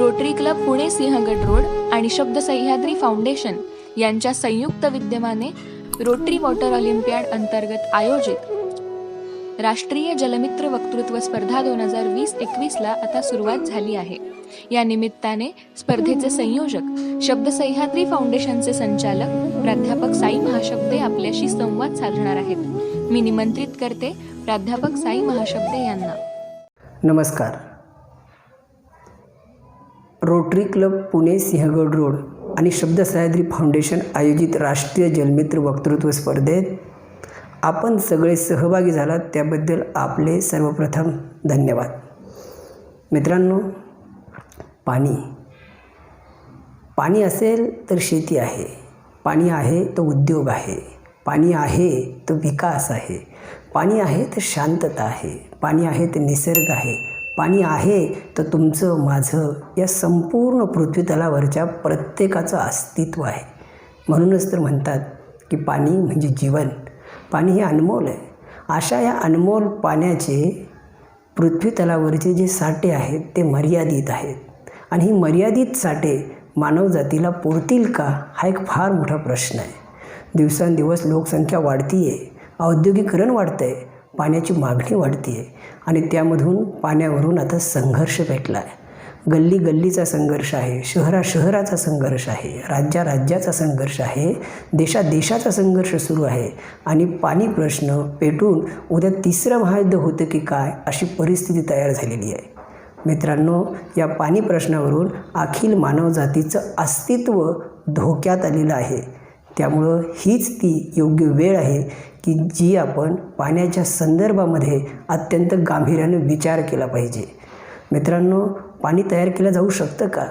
Rotary club Pune Sinhagad road आणि Shabd Sahyadri foundation यांच्या संयुक्त विद्यमाने रोटरी वॉटर ऑलिम्पियाड अंतर्गत आयोजित राष्ट्रीय जलमित्र वक्तृत्व स्पर्धा दोन हजार वीस एकवीसला आता सुरुवात झाली आहे. या निमित्ताने स्पर्धेचे संयोजक शब्द सह्याद्री फाउंडेशनचे संचालक प्राध्यापक साई महाशब्दे आपल्याशी संवाद साधणार आहेत. मी निमंत्रित करते प्राध्यापक साई महाशब्दे यांना. नमस्कार. Rotary club Pune Sinhagad road आणि शब्द सह्याद्री फाउंडेशन आयोजित राष्ट्रीय जलमित्र वक्तृत्व स्पर्धेत आपण सगळे सहभागी झालात त्याबद्दल आपले सर्वप्रथम धन्यवाद. मित्रांनो पाणी. पाणी असेल तर शेती आहे. पाणी आहे तो उद्योग आहे. पाणी आहे तो विकास आहे. पाणी आहे तर शांतता आहे. पाणी आहे तर निसर्ग आहे. पाणी आहे तर तुमचं माझं या संपूर्ण पृथ्वीतलावरच्या प्रत्येकाचं अस्तित्व आहे. म्हणूनच तर म्हणतात की पाणी म्हणजे जीवन. पाणी हे अनमोल आहे. अशा या अनमोल पाण्याचे पृथ्वीतलावरचे जे साठे आहेत ते मर्यादित आहेत. आणि ही मर्यादित साठे मानवजातीला पुरतील का हा एक फार मोठा प्रश्न आहे. दिवसेंदिवस लोकसंख्या वाढती आहे औद्योगिकरण वाढतं आहे पाण्याची मागणी वाढती आहे आणि त्यामधून पाण्यावरून आता संघर्ष भेटला आहे गल्ली गल्लीचा संघर्ष आहे शहरा शहराचा संघर्ष आहे राज्या राज्याचा संघर्ष आहे देशा देशाचा संघर्ष सुरू आहे. आणि पाणी प्रश्न पेटून उद्या तिसरं महायुद्ध होतं की काय अशी परिस्थिती तयार झालेली आहे. मित्रांनो या पाणी प्रश्नावरून अखिल मानवजातीचं अस्तित्व धोक्यात आलेलं आहे. त्यामुळं हीच ती योग्य वेळ आहे की जी आपण पाण्याच्या संदर्भामध्ये अत्यंत गांभीर्याने विचार केला पाहिजे. मित्रांनो पाणी तयार केलं जाऊ शकतं का?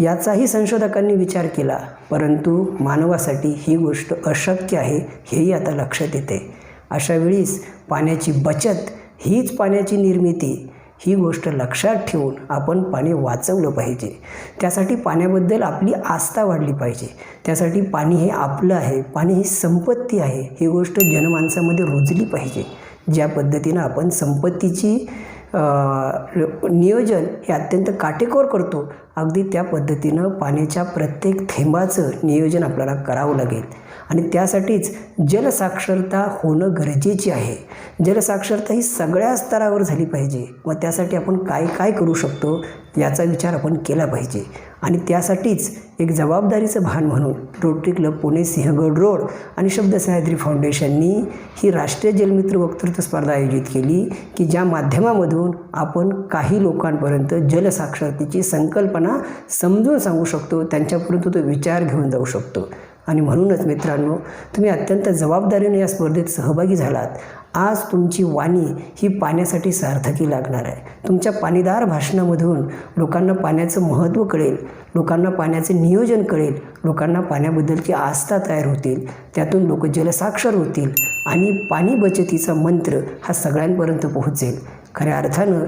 याचाही संशोधकांनी विचार केला परंतु मानवासाठी ही गोष्ट अशक्य आहे हेही आता लक्षात येते. अशा वेळीस पाण्याची बचत हीच पाण्याची निर्मिती ही गोष्ट लक्षात ठेवून आपण पाणी वाचवलं पाहिजे. त्यासाठी पाण्याबद्दल आपली आस्था वाढली पाहिजे. त्यासाठी पाणी हे आपलं आहे पाणी ही संपत्ती आहे. ही गोष्ट जनमानसामध्ये रुजली पाहिजे. ज्या पद्धतीनं आपण संपत्तीची नियोजन हे अत्यंत काटेकोर करतो. अगदी त्या पद्धतीनं पाण्याच्या प्रत्येक थेंबाचं नियोजन आपल्याला करावं लागेल. आणि त्यासाठीच जलसाक्षरता होणं गरजेची आहे. जलसाक्षरता ही सगळ्या स्तरावर झाली पाहिजे व त्यासाठी आपण काय काय करू शकतो? याचा विचार आपण केला पाहिजे. आणि त्यासाठीच एक जबाबदारीचं भान म्हणून rotary club Pune Sinhagad road आणि शब्द सह्याद्री फाउंडेशननी ही राष्ट्रीय जलमित्र वक्तृत्व स्पर्धा आयोजित केली की ज्या माध्यमामधून आपण काही लोकांपर्यंत जलसाक्षरतेची संकल्पना समजून सांगू शकतो त्यांच्यापर्यंत तो विचार घेऊन जाऊ शकतो. आणि म्हणूनच मित्रांनो तुम्ही अत्यंत जबाबदारीने या स्पर्धेत सहभागी झालात. आज तुमची वाणी ही पाण्यासाठी सार्थकी लागणार आहे. तुमच्या पाणीदार भाषणामधून लोकांना पाण्याचं महत्त्व कळेल लोकांना पाण्याचे नियोजन कळेल लोकांना पाण्याबद्दलची आस्था तयार होतील त्यातून लोक जलसाक्षर होतील आणि पाणी बचतीचा मंत्र हा सगळ्यांपर्यंत पोहोचेल. खऱ्या अर्थानं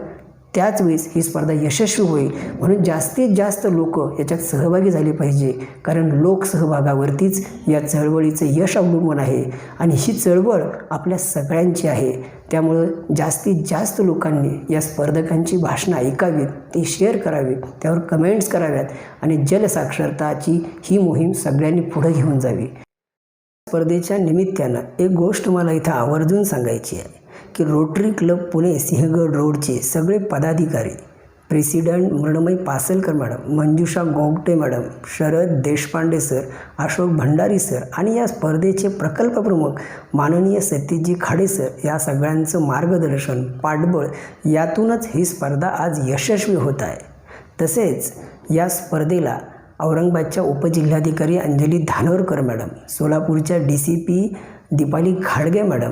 त्याच वेळेस ही स्पर्धा यशस्वी होईल. म्हणून जास्तीत जास्त लोक याच्यात सहभागी झाले पाहिजे. कारण लोकसहभागावरतीच या चळवळीचं यश अवलंबून आहे. आणि ही चळवळ आपल्या सगळ्यांची आहे. त्यामुळं जास्तीत जास्त लोकांनी या स्पर्धकांची भाषणं ऐकावीत ती शेअर करावीत त्यावर कमेंट्स कराव्यात आणि जलसाक्षरताची ही मोहीम सगळ्यांनी पुढं घेऊन जावी. स्पर्धेच्या निमित्तानं एक गोष्ट मला इथं आवर्जून सांगायची आहे. की रोटरी क्लब पुणे सिंहगड रोडचे सगळे पदाधिकारी president Mrunmayi Pasalkar madam Manjusha Gogate madam Sharad Deshpande sir Ashok Bhandari sir आणि या स्पर्धेचे प्रकल्प प्रमुख माननीय सत्यजी खाडे सर या सगळ्यांचं मार्गदर्शन पाठबळ यातूनच ही स्पर्धा आज यशस्वी होत आहे. तसेच या स्पर्धेला औरंगाबादच्या उपजिल्हाधिकारी अंजली धानोरकर मॅडम सोलापूरच्या D C P Deepali Khadge madam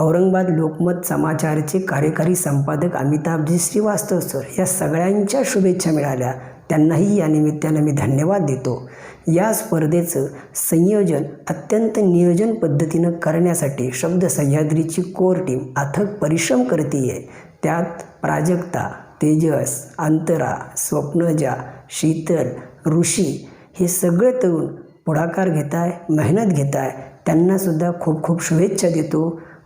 Aurangabad Lokmat समाचारचे कार्यकारी संपादक अमिताभजी श्रीवास्तव सर या सगळ्यांच्या शुभेच्छा मिळाल्या. त्यांनाही या निमित्तानं मी धन्यवाद देतो. या स्पर्धेचं संयोजन अत्यंत नियोजन पद्धतीनं करण्यासाठी शब्द सह्याद्रीची कोर टीम अथक परिश्रम करते आहे त्यात प्राजक्ता तेजस अंतरा स्वप्नजा शीतल ऋषी हे सगळे तरुण पुढाकार घेत आहे मेहनत घेत आहे त्यांनासुद्धा खूप खूप शुभेच्छा देतो.